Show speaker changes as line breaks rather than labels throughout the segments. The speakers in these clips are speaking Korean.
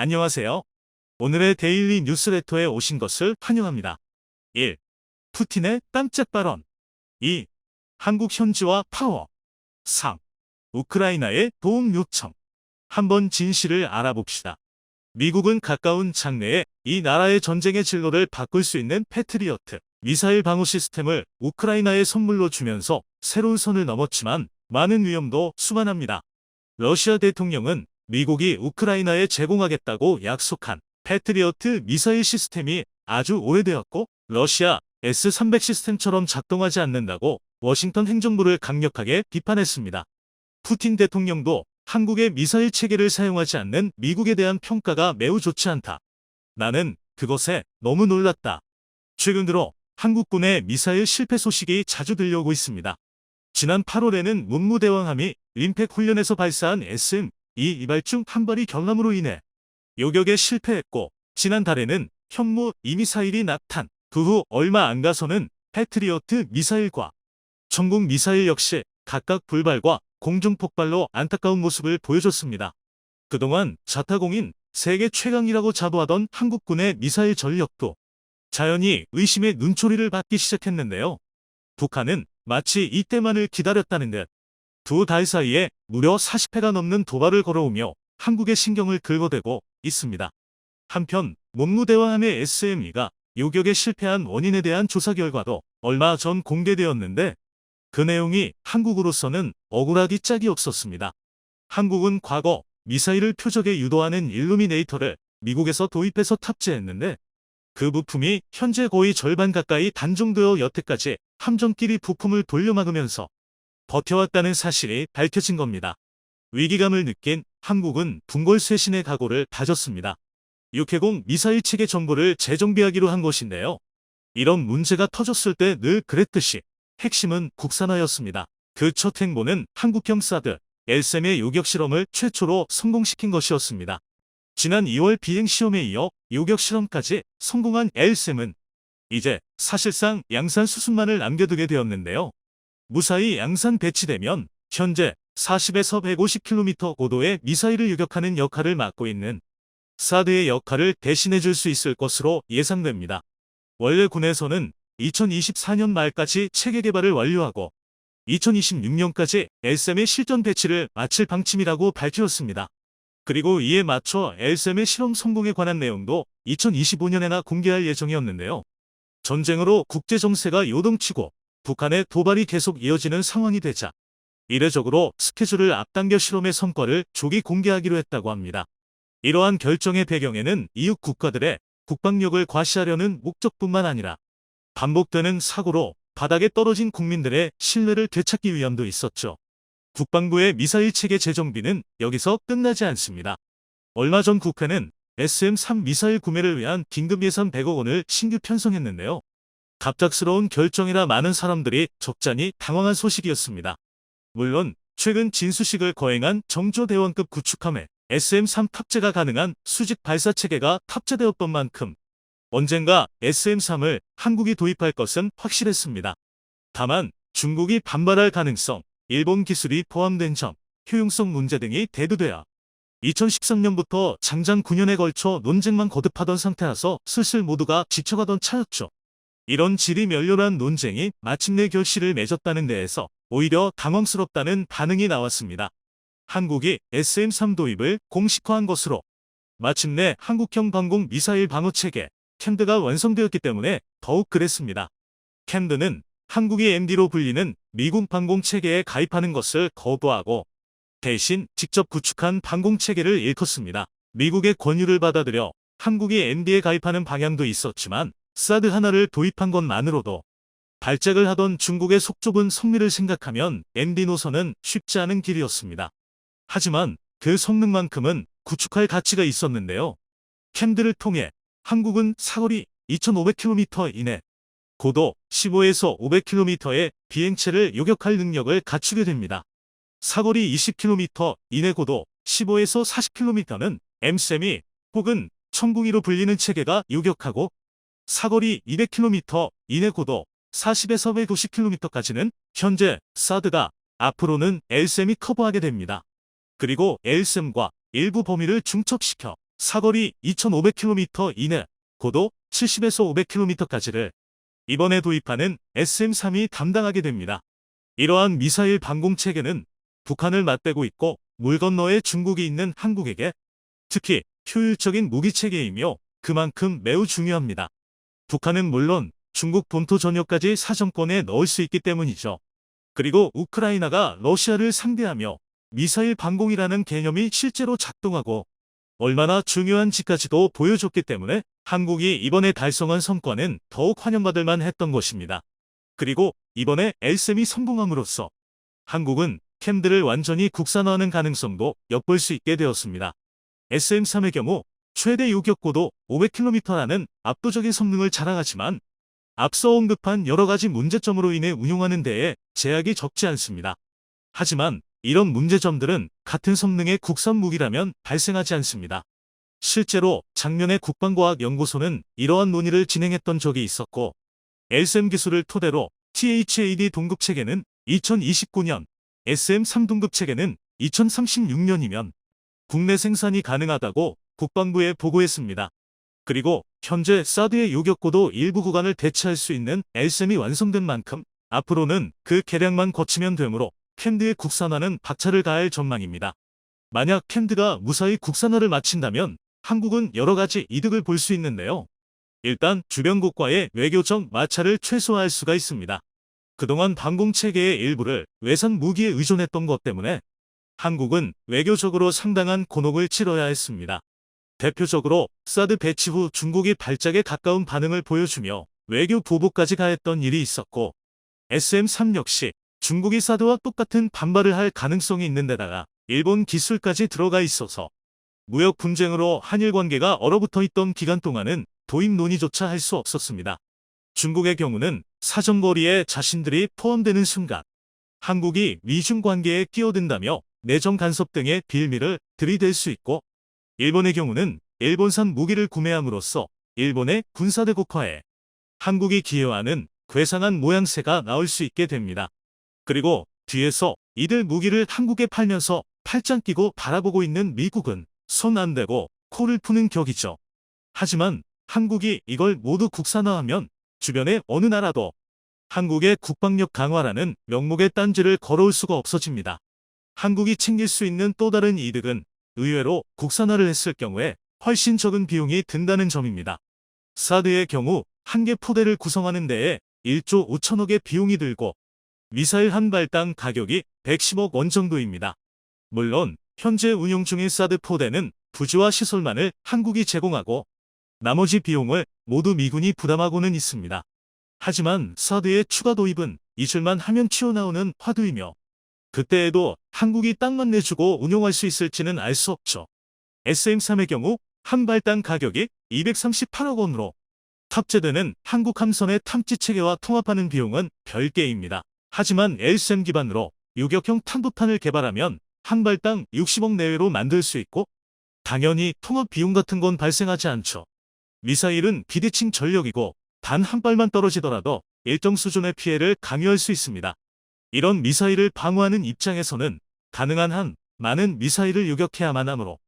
안녕하세요. 오늘의 데일리 뉴스레터에 오신 것을 환영합니다. 1. 푸틴의 깜짝 발언 2. 한국 현지와 파워 3. 우크라이나의 도움 요청 한번 진실을 알아봅시다. 미국은 가까운 장래에 이 나라의 전쟁의 진로를 바꿀 수 있는 패트리어트 미사일 방어 시스템을 우크라이나에 선물로 주면서 새로운 선을 넘었지만 많은 위험도 수반합니다. 러시아 대통령은 미국이 우크라이나에 제공하겠다고 약속한 패트리어트 미사일 시스템이 아주 오래되었고 러시아 S-300 시스템처럼 작동하지 않는다고 워싱턴 행정부를 강력하게 비판했습니다. 푸틴 대통령도 한국의 미사일 체계를 사용하지 않는 미국에 대한 평가가 매우 좋지 않다. 나는 그것에 너무 놀랐다. 최근 들어 한국군의 미사일 실패 소식이 자주 들려오고 있습니다. 지난 8월에는 문무대왕함이 림팩 훈련에서 발사한 SM 이 이발중 한 발이 경람으로 인해 요격에 실패했고 지난달에는 현무 이 미사일이 낙탄 그 후 얼마 안 가서는 패트리어트 미사일과 전국 미사일 역시 각각 불발과 공중 폭발로 안타까운 모습을 보여줬습니다. 그동안 자타공인 세계 최강이라고 자부하던 한국군의 미사일 전력도 자연히 의심의 눈초리를 받기 시작했는데요. 북한은 마치 이때만을 기다렸다는 듯 두 달 사이에 무려 40회가 넘는 도발을 걸어오며 한국의 신경을 긁어대고 있습니다. 한편 문무대왕함의 SME가 요격에 실패한 원인에 대한 조사 결과도 얼마 전 공개되었는데 그 내용이 한국으로서는 억울하기 짝이 없었습니다. 한국은 과거 미사일을 표적에 유도하는 일루미네이터를 미국에서 도입해서 탑재했는데 그 부품이 현재 거의 절반 가까이 단종되어 여태까지 함정끼리 부품을 돌려막으면서 버텨왔다는 사실이 밝혀진 겁니다. 위기감을 느낀 한국은 분골쇄신의 각오를 다졌습니다. 육해공 미사일 체계 정보를 재정비하기로 한 것인데요. 이런 문제가 터졌을 때 늘 그랬듯이 핵심은 국산화였습니다. 그 첫 행보는 한국형 사드, 엘셈의 요격 실험을 최초로 성공시킨 것이었습니다. 지난 2월 비행 시험에 이어 요격 실험까지 성공한 엘셈은 이제 사실상 양산 수순만을 남겨두게 되었는데요. 무사히 양산 배치되면 현재 40에서 150km 고도의 미사일을 요격하는 역할을 맡고 있는 사드의 역할을 대신해 줄 수 있을 것으로 예상됩니다. 원래 군에서는 2024년 말까지 체계 개발을 완료하고 2026년까지 엘셈의 실전 배치를 마칠 방침이라고 밝혔습니다. 그리고 이에 맞춰 엘셈의 실험 성공에 관한 내용도 2025년에나 공개할 예정이었는데요. 전쟁으로 국제 정세가 요동치고 북한의 도발이 계속 이어지는 상황이 되자 이례적으로 스케줄을 앞당겨 실험의 성과를 조기 공개하기로 했다고 합니다. 이러한 결정의 배경에는 이웃 국가들의 국방력을 과시하려는 목적뿐만 아니라 반복되는 사고로 바닥에 떨어진 국민들의 신뢰를 되찾기 위함도 있었죠. 국방부의 미사일 체계 재정비는 여기서 끝나지 않습니다. 얼마 전 국회는 SM-3 미사일 구매를 위한 긴급 예산 100억 원을 신규 편성했는데요. 갑작스러운 결정이라 많은 사람들이 적잖이 당황한 소식이었습니다. 물론 최근 진수식을 거행한 정조대원급 구축함에 SM-3 탑재가 가능한 수직 발사 체계가 탑재되었던 만큼 언젠가 SM-3을 한국이 도입할 것은 확실했습니다. 다만 중국이 반발할 가능성, 일본 기술이 포함된 점, 효용성 문제 등이 대두되어 2013년부터 장장 9년에 걸쳐 논쟁만 거듭하던 상태라서 슬슬 모두가 지쳐가던 차였죠. 이런 질이 멸렬한 논쟁이 마침내 결실을 맺었다는 데에서 오히려 당황스럽다는 반응이 나왔습니다. 한국이 SM-3 도입을 공식화한 것으로 마침내 한국형 방공 미사일 방어 체계 캠드가 완성되었기 때문에 더욱 그랬습니다. 캠드는 한국의 MD로 불리는 미군 방공 체계에 가입하는 것을 거부하고 대신 직접 구축한 방공 체계를 일컫습니다. 미국의 권유를 받아들여 한국이 MD에 가입하는 방향도 있었지만 사드 하나를 도입한 것만으로도 발작을 하던 중국의 속 좁은 성미를 생각하면 MD 노선은 쉽지 않은 길이었습니다. 하지만 그 성능만큼은 구축할 가치가 있었는데요. 캠드를 통해 한국은 사거리 2,500km 이내, 고도 15에서 500km의 비행체를 요격할 능력을 갖추게 됩니다. 사거리 20km 이내 고도 15에서 40km는 M쌤이 혹은 천궁이로 불리는 체계가 요격하고 사거리 200km 이내 고도 40에서 150km까지는 현재 사드가 앞으로는 엘셈이 커버하게 됩니다. 그리고 엘셈과 일부 범위를 중첩시켜 사거리 2,500km 이내, 고도 70에서 500km까지를 이번에 도입하는 SM-3이 담당하게 됩니다. 이러한 미사일 방공 체계는 북한을 맞대고 있고 물 건너에 중국이 있는 한국에게 특히 효율적인 무기 체계이며 그만큼 매우 중요합니다. 북한은 물론 중국 본토 전역까지 사정권에 넣을 수 있기 때문이죠. 그리고 우크라이나가 러시아를 상대하며 미사일 방공이라는 개념이 실제로 작동하고 얼마나 중요한지까지도 보여줬기 때문에 한국이 이번에 달성한 성과는 더욱 환영받을 만 했던 것입니다. 그리고 이번에 엘셈이 성공함으로써 한국은 캠들을 완전히 국산화하는 가능성도 엿볼 수 있게 되었습니다. SM3의 경우 최대 요격고도 500km라는 압도적인 성능을 자랑하지만 앞서 언급한 여러 가지 문제점으로 인해 운용하는 데에 제약이 적지 않습니다. 하지만 이런 문제점들은 같은 성능의 국산 무기라면 발생하지 않습니다. 실제로 작년에 국방과학연구소는 이러한 논의를 진행했던 적이 있었고 SM 기술을 토대로 THAD 동급 체계는 2029년, SM3 동급 체계는 2036년이면 국내 생산이 가능하다고 국방부에 보고했습니다. 그리고 현재 사드의 요격고도 일부 구간을 대체할 수 있는 LSM이 완성된 만큼 앞으로는 그 계량만 거치면 되므로 캔드의 국산화는 박차를 가할 전망입니다. 만약 캔드가 무사히 국산화를 마친다면 한국은 여러 가지 이득을 볼 수 있는데요. 일단 주변국과의 외교적 마찰을 최소화할 수가 있습니다. 그동안 방공체계의 일부를 외산 무기에 의존했던 것 때문에 한국은 외교적으로 상당한 곤혹을 치러야 했습니다. 대표적으로 사드 배치 후 중국이 발작에 가까운 반응을 보여주며 외교 보복까지 가했던 일이 있었고 SM3 역시 중국이 사드와 똑같은 반발을 할 가능성이 있는 데다가 일본 기술까지 들어가 있어서 무역 분쟁으로 한일 관계가 얼어붙어 있던 기간 동안은 도입 논의조차 할 수 없었습니다. 중국의 경우는 사정거리에 자신들이 포함되는 순간 한국이 미중 관계에 끼어든다며 내정 간섭 등의 빌미를 들이댈 수 있고 일본의 경우는 일본산 무기를 구매함으로써 일본의 군사대국화에 한국이 기여하는 괴상한 모양새가 나올 수 있게 됩니다. 그리고 뒤에서 이들 무기를 한국에 팔면서 팔짱 끼고 바라보고 있는 미국은 손 안 대고 코를 푸는 격이죠. 하지만 한국이 이걸 모두 국산화하면 주변의 어느 나라도 한국의 국방력 강화라는 명목의 딴지를 걸어올 수가 없어집니다. 한국이 챙길 수 있는 또 다른 이득은 의외로 국산화를 했을 경우에 훨씬 적은 비용이 든다는 점입니다. 사드의 경우 한 개 포대를 구성하는 데에 1조 5천억의 비용이 들고 미사일 한 발당 가격이 110억 원 정도입니다. 물론 현재 운용 중인 사드 포대는 부지와 시설만을 한국이 제공하고 나머지 비용을 모두 미군이 부담하고는 있습니다. 하지만 사드의 추가 도입은 이줄만 하면 튀어나오는 화두이며 그때에도 한국이 땅만 내주고 운용할 수 있을지는 알 수 없죠. SM3의 경우 한 발당 가격이 238억 원으로 탑재되는 한국 함선의 탐지 체계와 통합하는 비용은 별개입니다. 하지만 LSM 기반으로 유격형 탄도탄을 개발하면 한 발당 60억 내외로 만들 수 있고 당연히 통합 비용 같은 건 발생하지 않죠. 미사일은 비대칭 전력이고 단 한 발만 떨어지더라도 일정 수준의 피해를 강요할 수 있습니다. 이런 미사일을 방어하는 입장에서는 가능한 한 많은 미사일을 요격해야만 하므로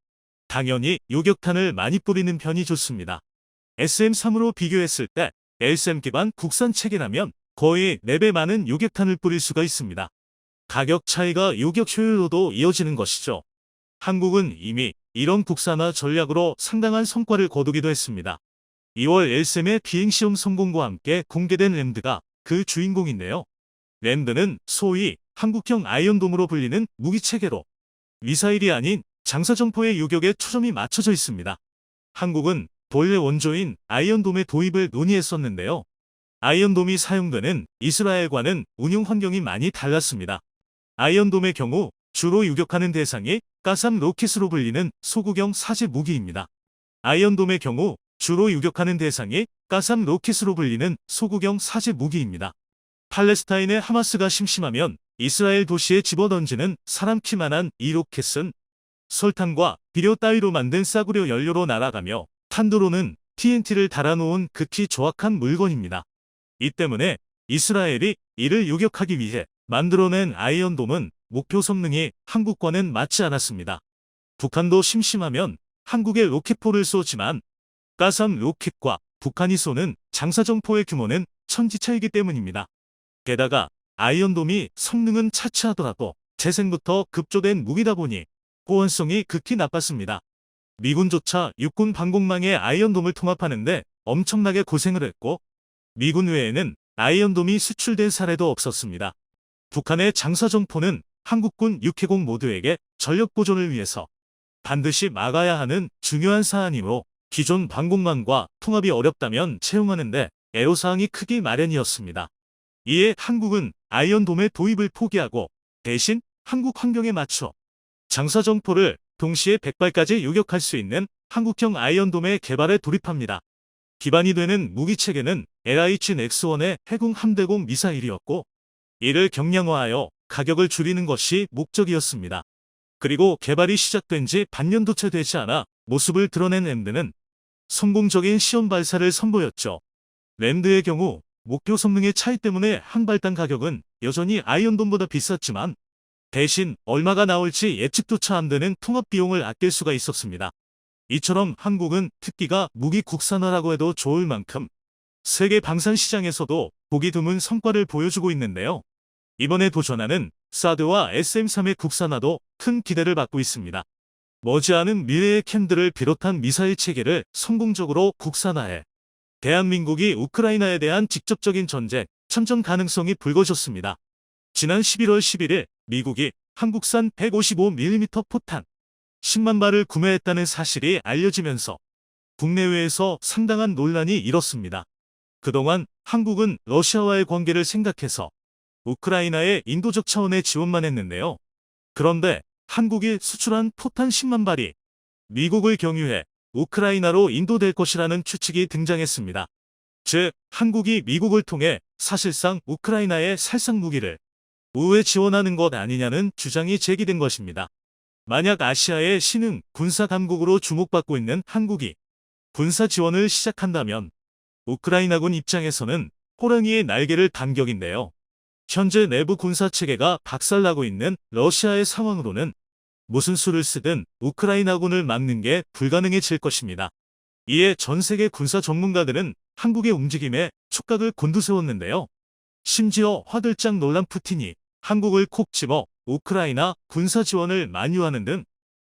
당연히 요격탄을 많이 뿌리는 편이 좋습니다. SM3으로 비교했을 때 LSM 기반 국산 체계라면 거의 4배 많은 요격탄을 뿌릴 수가 있습니다. 가격 차이가 요격 효율로도 이어지는 것이죠. 한국은 이미 이런 국산화 전략으로 상당한 성과를 거두기도 했습니다. 2월 LSM의 비행시험 성공과 함께 공개된 램드가 그 주인공인데요. 램드는 소위 한국형 아이언돔으로 불리는 무기체계로 미사일이 아닌 장사정포의 유격에 초점이 맞춰져 있습니다. 한국은 본래 원조인 아이언돔의 도입을 논의했었는데요. 아이언돔이 사용되는 이스라엘과는 운용 환경이 많이 달랐습니다. 아이언돔의 경우 주로 유격하는 대상이 가삼 로켓으로 불리는 소구경 사제 무기입니다. 아이언돔의 경우 주로 유격하는 대상이 가삼 로켓으로 불리는 소구경 사제 무기입니다. 팔레스타인의 하마스가 심심하면 이스라엘 도시에 집어던지는 사람 키만한 이 로켓은 설탕과 비료 따위로 만든 싸구려 연료로 날아가며 탄도로는 TNT를 달아놓은 극히 조악한 물건입니다. 이 때문에 이스라엘이 이를 요격하기 위해 만들어낸 아이언돔은 목표 성능이 한국과는 맞지 않았습니다. 북한도 심심하면 한국에 로켓포를 쏘지만 가삼 로켓과 북한이 쏘는 장사정포의 규모는 천지차이기 때문입니다. 게다가 아이언돔이 성능은 차치하더라도 재생부터 급조된 무기다 보니 호환성이 극히 나빴습니다. 미군조차 육군 방공망에 아이언돔을 통합하는데 엄청나게 고생을 했고 미군 외에는 아이언돔이 수출된 사례도 없었습니다. 북한의 장사정포는 한국군 육해공 모두에게 전력 보존을 위해서 반드시 막아야 하는 중요한 사안이므로 기존 방공망과 통합이 어렵다면 채용하는데 애로사항이 크기 마련이었습니다. 이에 한국은 아이언돔의 도입을 포기하고 대신 한국 환경에 맞춰 장사정포를 동시에 100발까지 요격할 수 있는 한국형 아이언돔의 개발에 돌입합니다. 기반이 되는 무기체계는 LH-X1의 해군 함대공 미사일이었고 이를 경량화하여 가격을 줄이는 것이 목적이었습니다. 그리고 개발이 시작된 지 반년도 채 되지 않아 모습을 드러낸 랜드는 성공적인 시험 발사를 선보였죠. 랜드의 경우 목표 성능의 차이 때문에 한 발당 가격은 여전히 아이언돔보다 비쌌지만 대신 얼마가 나올지 예측조차 안 되는 통합 비용을 아낄 수가 있었습니다. 이처럼 한국은 특기가 무기 국산화라고 해도 좋을 만큼 세계 방산 시장에서도 보기 드문 성과를 보여주고 있는데요. 이번에 도전하는 사드와 SM3의 국산화도 큰 기대를 받고 있습니다. 머지않은 미래의 캠들을 비롯한 미사일 체계를 성공적으로 국산화해 대한민국이 우크라이나에 대한 직접적인 전쟁, 참전 가능성이 불거졌습니다. 지난 11월 11일 미국이 한국산 155mm 포탄 10만 발을 구매했다는 사실이 알려지면서 국내외에서 상당한 논란이 일었습니다. 그동안 한국은 러시아와의 관계를 생각해서 우크라이나에 인도적 차원의 지원만 했는데요. 그런데 한국이 수출한 포탄 10만 발이 미국을 경유해 우크라이나로 인도될 것이라는 추측이 등장했습니다. 즉, 한국이 미국을 통해 사실상 우크라이나의 살상 무기를 우회 지원하는 것 아니냐는 주장이 제기된 것입니다. 만약 아시아의 신흥 군사 강국으로 주목받고 있는 한국이 군사 지원을 시작한다면 우크라이나군 입장에서는 호랑이의 날개를 단 격인데요. 현재 내부 군사 체계가 박살나고 있는 러시아의 상황으로는 무슨 수를 쓰든 우크라이나군을 막는 게 불가능해질 것입니다. 이에 전 세계 군사 전문가들은 한국의 움직임에 촉각을 곤두세웠는데요. 심지어 화들짝 놀란 푸틴이 한국을 콕 집어 우크라이나 군사 지원을 만류하는 등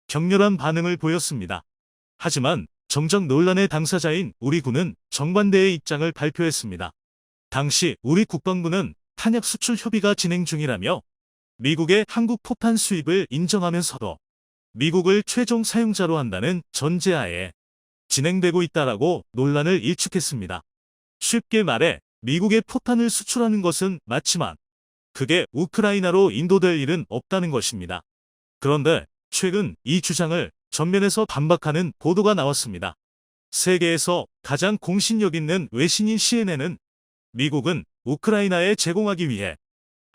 격렬한 반응을 보였습니다. 하지만 정작 논란의 당사자인 우리 군은 정반대의 입장을 발표했습니다. 당시 우리 국방부는 탄약 수출 협의가 진행 중이라며 미국의 한국 포탄 수입을 인정하면서도 미국을 최종 사용자로 한다는 전제하에 진행되고 있다라고 논란을 일축했습니다. 쉽게 말해 미국의 포탄을 수출하는 것은 맞지만 그게 우크라이나로 인도될 일은 없다는 것입니다. 그런데 최근 이 주장을 전면에서 반박하는 보도가 나왔습니다. 세계에서 가장 공신력 있는 외신인 CNN은 미국은 우크라이나에 제공하기 위해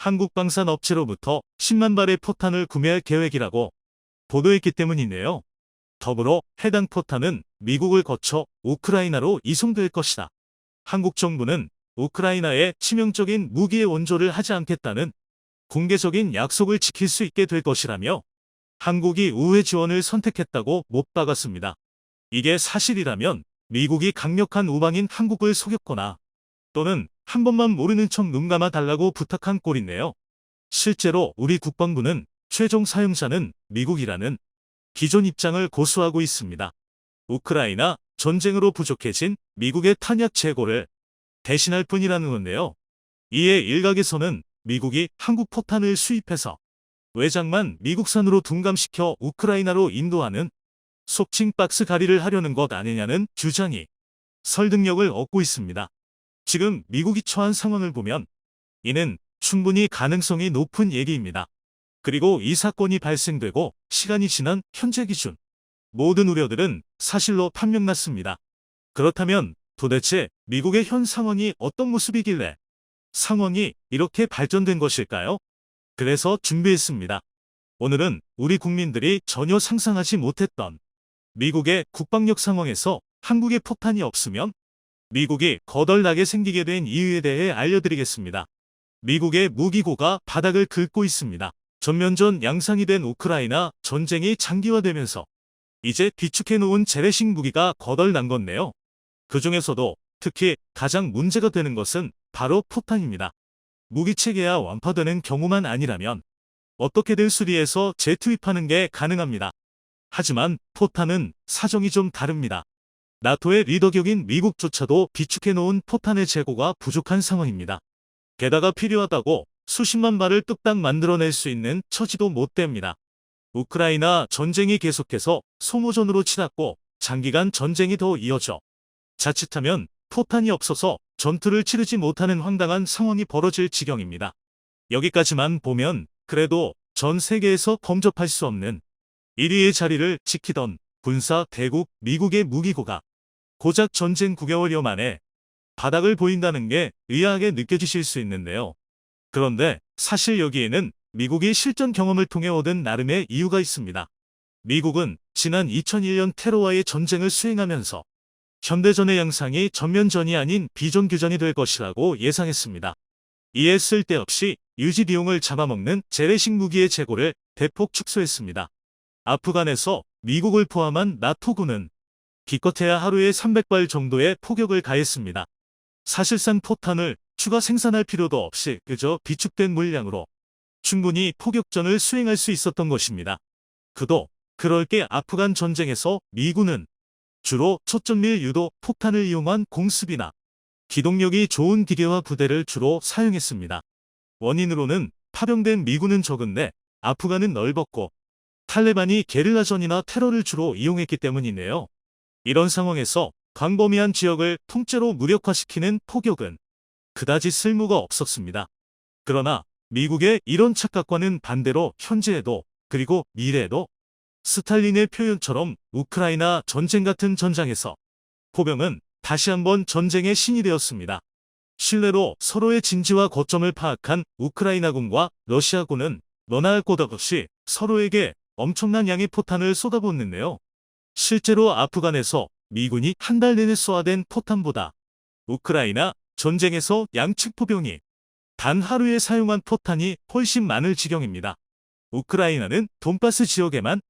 한국 방산 업체로부터 10만 발의 포탄을 구매할 계획이라고 보도했기 때문이네요. 더불어 해당 포탄은 미국을 거쳐 우크라이나로 이송될 것이다. 한국 정부는 우크라이나에 치명적인 무기의 원조를 하지 않겠다는 공개적인 약속을 지킬 수 있게 될 것이라며 한국이 우회 지원을 선택했다고 못 박았습니다. 이게 사실이라면 미국이 강력한 우방인 한국을 속였거나 또는 한 번만 모르는 척 눈 감아 달라고 부탁한 꼴이네요. 실제로 우리 국방부는 최종 사용자는 미국이라는 기존 입장을 고수하고 있습니다. 우크라이나 전쟁으로 부족해진 미국의 탄약 재고를 대신할 뿐이라는 건데요. 이에 일각에서는 미국이 한국 포탄을 수입해서 외장만 미국산으로 둔감시켜 우크라이나로 인도하는 속칭 박스 가리를 하려는 것 아니냐는 주장이 설득력을 얻고 있습니다. 지금 미국이 처한 상황을 보면 이는 충분히 가능성이 높은 얘기입니다. 그리고 이 사건이 발생되고 시간이 지난 현재 기준 모든 우려들은 사실로 판명났습니다. 그렇다면 도대체 미국의 현 상황이 어떤 모습이길래 상황이 이렇게 발전된 것일까요? 그래서 준비했습니다. 오늘은 우리 국민들이 전혀 상상하지 못했던 미국의 국방력 상황에서 한국의 폭탄이 없으면 미국이 거덜나게 생기게 된 이유에 대해 알려드리겠습니다. 미국의 무기고가 바닥을 긁고 있습니다. 전면전 양상이 된 우크라이나 전쟁이 장기화되면서 이제 비축해 놓은 재래식 무기가 거덜난 건데요. 그 중에서도 특히 가장 문제가 되는 것은 바로 포탄입니다. 무기 체계가 완파되는 경우만 아니라면 어떻게든 수리해서 재투입하는 게 가능합니다. 하지만 포탄은 사정이 좀 다릅니다. 나토의 리더격인 미국조차도 비축해 놓은 포탄의 재고가 부족한 상황입니다. 게다가 필요하다고 수십만 발을 뚝딱 만들어낼 수 있는 처지도 못 됩니다. 우크라이나 전쟁이 계속해서 소모전으로 치닫고 장기간 전쟁이 더 이어져 자칫하면 포탄이 없어서 전투를 치르지 못하는 황당한 상황이 벌어질 지경입니다. 여기까지만 보면 그래도 전 세계에서 범접할 수 없는 1위의 자리를 지키던 군사 대국 미국의 무기고가 고작 전쟁 9개월여 만에 바닥을 보인다는 게 의아하게 느껴지실 수 있는데요. 그런데 사실 여기에는 미국이 실전 경험을 통해 얻은 나름의 이유가 있습니다. 미국은 지난 2001년 테러와의 전쟁을 수행하면서 현대전의 양상이 전면전이 아닌 비전규전이 될 것이라고 예상했습니다. 이에 쓸데없이 유지 비용을 잡아먹는 재래식 무기의 재고를 대폭 축소했습니다. 아프간에서 미국을 포함한 나토군은 기껏해야 하루에 300발 정도의 포격을 가했습니다. 사실상 포탄을 추가 생산할 필요도 없이 그저 비축된 물량으로 충분히 포격전을 수행할 수 있었던 것입니다. 그도 그럴 게 아프간 전쟁에서 미군은 주로 초점밀 유도 폭탄을 이용한 공습이나 기동력이 좋은 기계와 부대를 주로 사용했습니다. 원인으로는 파병된 미군은 적은 데 아프간은 넓었고 탈레반이 게릴라전이나 테러를 주로 이용했기 때문이네요. 이런 상황에서 광범위한 지역을 통째로 무력화시키는 포격은 그다지 쓸모가 없었습니다. 그러나 미국의 이런 착각과는 반대로 현재에도 그리고 미래에도 스탈린의 표현처럼 우크라이나 전쟁 같은 전장에서 포병은 다시 한번 전쟁의 신이 되었습니다. 신뢰로 서로의 진지와 거점을 파악한 우크라이나군과 러시아군은 너나 할 것 없이 서로에게 엄청난 양의 포탄을 쏟아붓는데요. 실제로 아프간에서 미군이 한 달 내내 쏘아댄 포탄보다 우크라이나 전쟁에서 양측 포병이 단 하루에 사용한 포탄이 훨씬 많을 지경입니다. 우크라이나는 돈바스 지역에만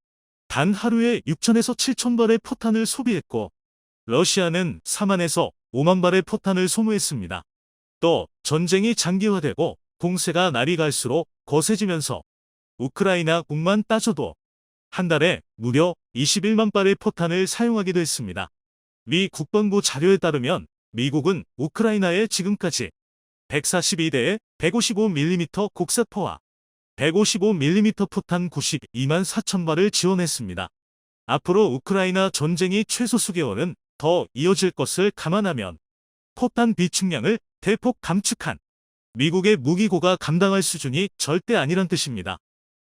단 하루에 6천에서 7천 발의 포탄을 소비했고 러시아는 4만에서 5만 발의 포탄을 소모했습니다. 또 전쟁이 장기화되고 공세가 날이 갈수록 거세지면서 우크라이나 국만 따져도 한 달에 무려 21만 발의 포탄을 사용하기도 했습니다. 미 국방부 자료에 따르면 미국은 우크라이나에 지금까지 142대의 155mm 곡사포와 155mm 포탄 92만 4천 발을 지원했습니다. 앞으로 우크라이나 전쟁이 최소 수개월은 더 이어질 것을 감안하면 포탄 비축량을 대폭 감축한 미국의 무기고가 감당할 수준이 절대 아니란 뜻입니다.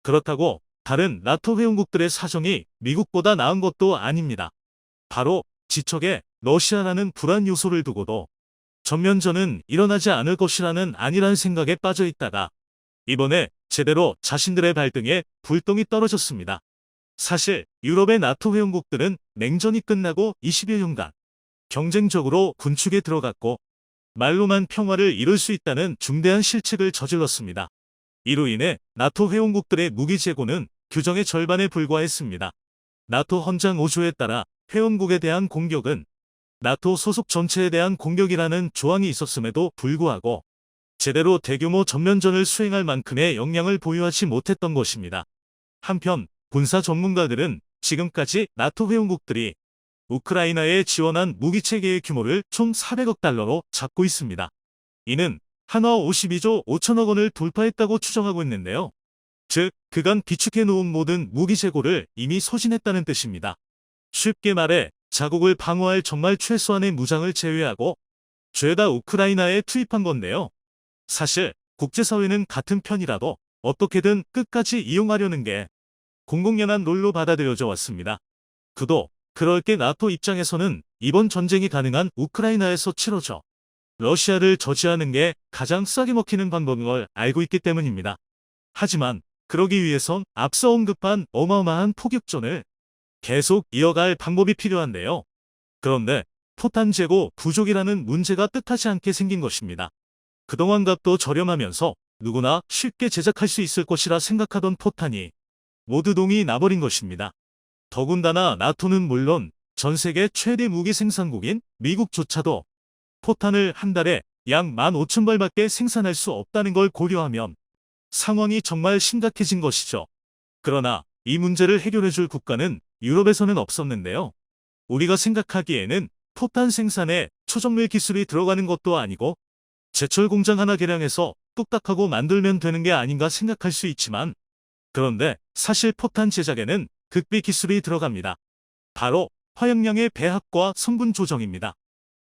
그렇다고 다른 나토 회원국들의 사정이 미국보다 나은 것도 아닙니다. 바로 지척에 러시아라는 불안 요소를 두고도 전면전은 일어나지 않을 것이라는 안일한 생각에 빠져 있다가 이번에 제대로 자신들의 발등에 불똥이 떨어졌습니다. 사실 유럽의 나토 회원국들은 냉전이 끝나고 20여 년간 경쟁적으로 군축에 들어갔고 말로만 평화를 이룰 수 있다는 중대한 실책을 저질렀습니다. 이로 인해 나토 회원국들의 무기 재고는 규정의 절반에 불과했습니다. 나토 헌장 5조에 따라 회원국에 대한 공격은 나토 소속 전체에 대한 공격이라는 조항이 있었음에도 불구하고 제대로 대규모 전면전을 수행할 만큼의 역량을 보유하지 못했던 것입니다. 한편 군사 전문가들은 지금까지 나토 회원국들이 우크라이나에 지원한 무기 체계의 규모를 총 400억 달러로 잡고 있습니다. 이는 한화 52조 5천억 원을 돌파했다고 추정하고 있는데요. 즉, 그간 비축해 놓은 모든 무기 재고를 이미 소진했다는 뜻입니다. 쉽게 말해 자국을 방어할 정말 최소한의 무장을 제외하고 죄다 우크라이나에 투입한 건데요. 사실 국제사회는 같은 편이라도 어떻게든 끝까지 이용하려는 게 공공연한 롤로 받아들여져 왔습니다. 그도 그럴 게 나토 입장에서는 이번 전쟁이 가능한 우크라이나에서 치러져 러시아를 저지하는 게 가장 싸게 먹히는 방법인 걸 알고 있기 때문입니다. 하지만 그러기 위해선 앞서 언급한 어마어마한 포격전을 계속 이어갈 방법이 필요한데요. 그런데 포탄 재고 부족이라는 문제가 뜻하지 않게 생긴 것입니다. 그동안 값도 저렴하면서 누구나 쉽게 제작할 수 있을 것이라 생각하던 포탄이 모두 동이 나버린 것입니다. 더군다나 나토는 물론 전 세계 최대 무기 생산국인 미국조차도 포탄을 한 달에 약 15,000발밖에 생산할 수 없다는 걸 고려하면 상황이 정말 심각해진 것이죠. 그러나 이 문제를 해결해 줄 국가는 유럽에서는 없었는데요. 우리가 생각하기에는 포탄 생산에 초정밀 기술이 들어가는 것도 아니고 제철 공장 하나 개량해서 뚝딱하고 만들면 되는 게 아닌가 생각할 수 있지만 그런데 사실 포탄 제작에는 극비 기술이 들어갑니다. 바로 화약량의 배합과 성분 조정입니다.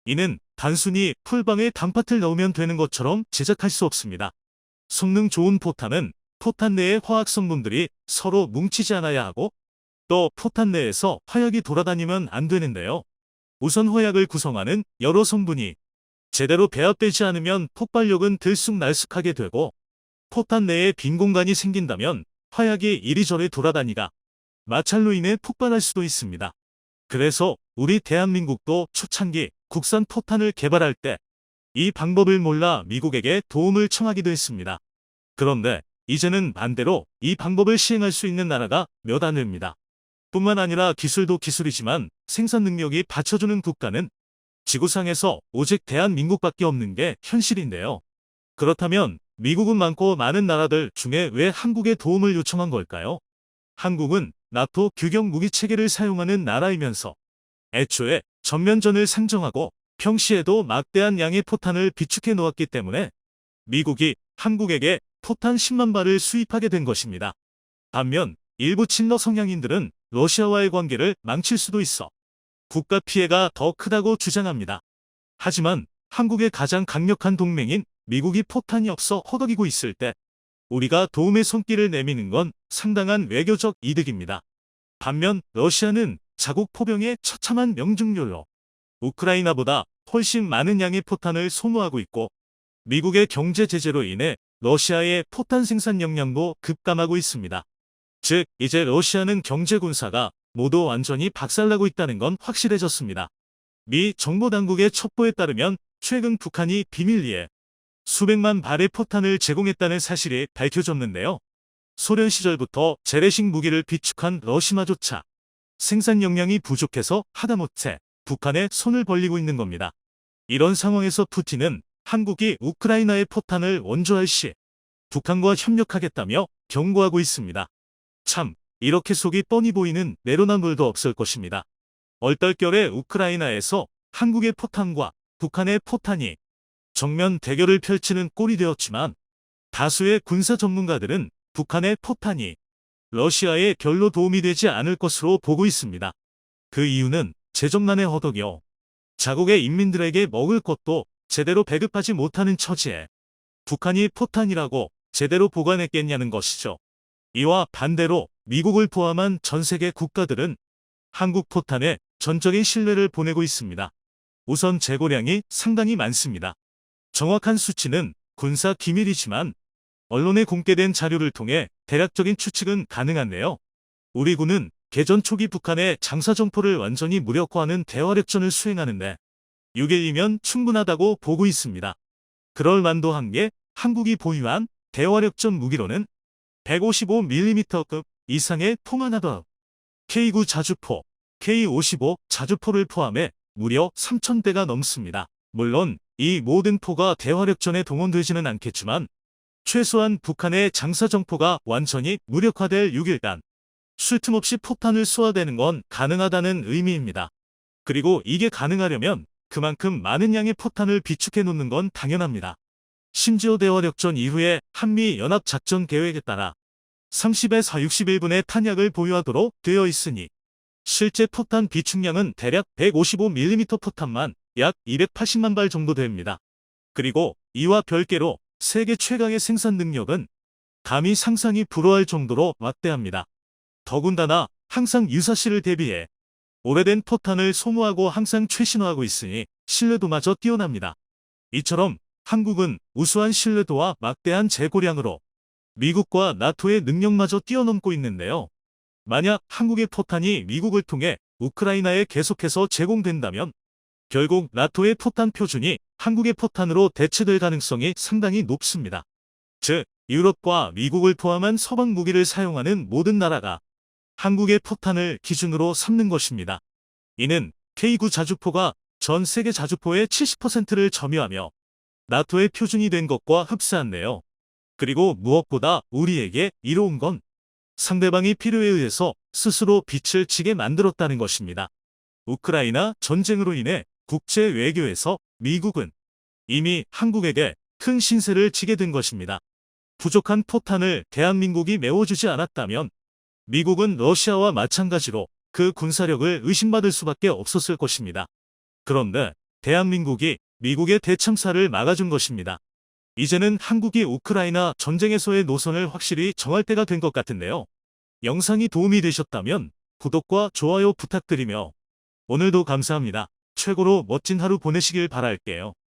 이는 단순히 풀방에 단팥을 넣으면 되는 것처럼 제작할 수 없습니다. 성능 좋은 포탄은 포탄 내의 화학 성분들이 서로 뭉치지 않아야 하고 또 포탄 내에서 화약이 돌아다니면 안 되는데요. 우선 화약을 구성하는 여러 성분이 제대로 배합되지 않으면 폭발력은 들쑥날쑥하게 되고 포탄 내에 빈 공간이 생긴다면 화약이 이리저리 돌아다니가 마찰로 인해 폭발할 수도 있습니다. 그래서 우리 대한민국도 초창기 국산 포탄을 개발할 때 이 방법을 몰라 미국에게 도움을 청하기도 했습니다. 그런데 이제는 반대로 이 방법을 시행할 수 있는 나라가 몇 안 됩니다. 뿐만 아니라 기술도 기술이지만 생산 능력이 받쳐주는 국가는 지구상에서 오직 대한민국밖에 없는 게 현실인데요. 그렇다면 미국은 많고 많은 나라들 중에 왜 한국에 도움을 요청한 걸까요? 한국은 나토 규격 무기 체계를 사용하는 나라이면서 애초에 전면전을 상정하고 평시에도 막대한 양의 포탄을 비축해 놓았기 때문에 미국이 한국에게 포탄 10만 발을 수입하게 된 것입니다. 반면 일부 친러 성향인들은 러시아와의 관계를 망칠 수도 있어 국가 피해가 더 크다고 주장합니다. 하지만 한국의 가장 강력한 동맹인 미국이 포탄이 없어 허덕이고 있을 때 우리가 도움의 손길을 내미는 건 상당한 외교적 이득입니다. 반면 러시아는 자국 포병의 처참한 명중률로 우크라이나보다 훨씬 많은 양의 포탄을 소모하고 있고 미국의 경제 제재로 인해 러시아의 포탄 생산 역량도 급감하고 있습니다. 즉, 이제 러시아는 경제 군사가 모두 완전히 박살나고 있다는 건 확실해졌습니다. 미 정보당국의 첩보에 따르면 최근 북한이 비밀리에 수백만 발의 포탄을 제공했다는 사실이 밝혀졌는데요. 소련 시절부터 재래식 무기를 비축한 러시마조차 생산 역량이 부족해서 하다못해 북한에 손을 벌리고 있는 겁니다. 이런 상황에서 푸틴은 한국이 우크라이나의 포탄을 원조할 시 북한과 협력하겠다며 경고하고 있습니다. 참, 이렇게 속이 뻔히 보이는 내로남불도 없을 것입니다. 얼떨결에 우크라이나에서 한국의 포탄과 북한의 포탄이 정면 대결을 펼치는 꼴이 되었지만 다수의 군사 전문가들은 북한의 포탄이 러시아에 별로 도움이 되지 않을 것으로 보고 있습니다. 그 이유는 재정난의 허덕이요. 자국의 인민들에게 먹을 것도 제대로 배급하지 못하는 처지에 북한이 포탄이라고 제대로 보관했겠냐는 것이죠. 이와 반대로 미국을 포함한 전 세계 국가들은 한국 포탄에 전적인 신뢰를 보내고 있습니다. 우선 재고량이 상당히 많습니다. 정확한 수치는 군사 기밀이지만 언론에 공개된 자료를 통해 대략적인 추측은 가능한데요. 우리 군은 개전 초기 북한의 장사정포를 완전히 무력화하는 대화력전을 수행하는데 6일이면 충분하다고 보고 있습니다. 그럴 만도 한 게 한국이 보유한 대화력전 무기로는 155mm급 이상의 통하나더 K9 자주포, K55 자주포를 포함해 무려 3,000대가 넘습니다. 물론 이 모든 포가 대화력전에 동원되지는 않겠지만 최소한 북한의 장사정포가 완전히 무력화될 6일간 쉴 틈 없이 폭탄을 쏘아대는 건 가능하다는 의미입니다. 그리고 이게 가능하려면 그만큼 많은 양의 포탄을 비축해 놓는 건 당연합니다. 심지어 대화력전 이후에 한미 연합 작전 계획에 따라 30에서 61분의 탄약을 보유하도록 되어 있으니 실제 포탄 비축량은 대략 155mm 포탄만 약 280만 발 정도 됩니다. 그리고 이와 별개로 세계 최강의 생산 능력은 감히 상상이 불허할 정도로 막대합니다. 더군다나 항상 유사시를 대비해 오래된 포탄을 소모하고 항상 최신화하고 있으니 신뢰도마저 뛰어납니다. 이처럼 한국은 우수한 신뢰도와 막대한 재고량으로 미국과 나토의 능력마저 뛰어넘고 있는데요. 만약 한국의 포탄이 미국을 통해 우크라이나에 계속해서 제공된다면 결국 나토의 포탄 표준이 한국의 포탄으로 대체될 가능성이 상당히 높습니다. 즉, 유럽과 미국을 포함한 서방 무기를 사용하는 모든 나라가 한국의 포탄을 기준으로 삼는 것입니다. 이는 K9 자주포가 전 세계 자주포의 70%를 점유하며 나토의 표준이 된 것과 흡사한데요. 그리고 무엇보다 우리에게 이로운 건 상대방이 필요에 의해서 스스로 빛을 치게 만들었다는 것입니다. 우크라이나 전쟁으로 인해 국제 외교에서 미국은 이미 한국에게 큰 신세를 지게 된 것입니다. 부족한 포탄을 대한민국이 메워주지 않았다면 미국은 러시아와 마찬가지로 그 군사력을 의심받을 수밖에 없었을 것입니다. 그런데 대한민국이 미국의 대참사를 막아준 것입니다. 이제는 한국이 우크라이나 전쟁에서의 노선을 확실히 정할 때가 된 것 같은데요. 영상이 도움이 되셨다면 구독과 좋아요 부탁드리며 오늘도 감사합니다. 최고로 멋진 하루 보내시길 바랄게요.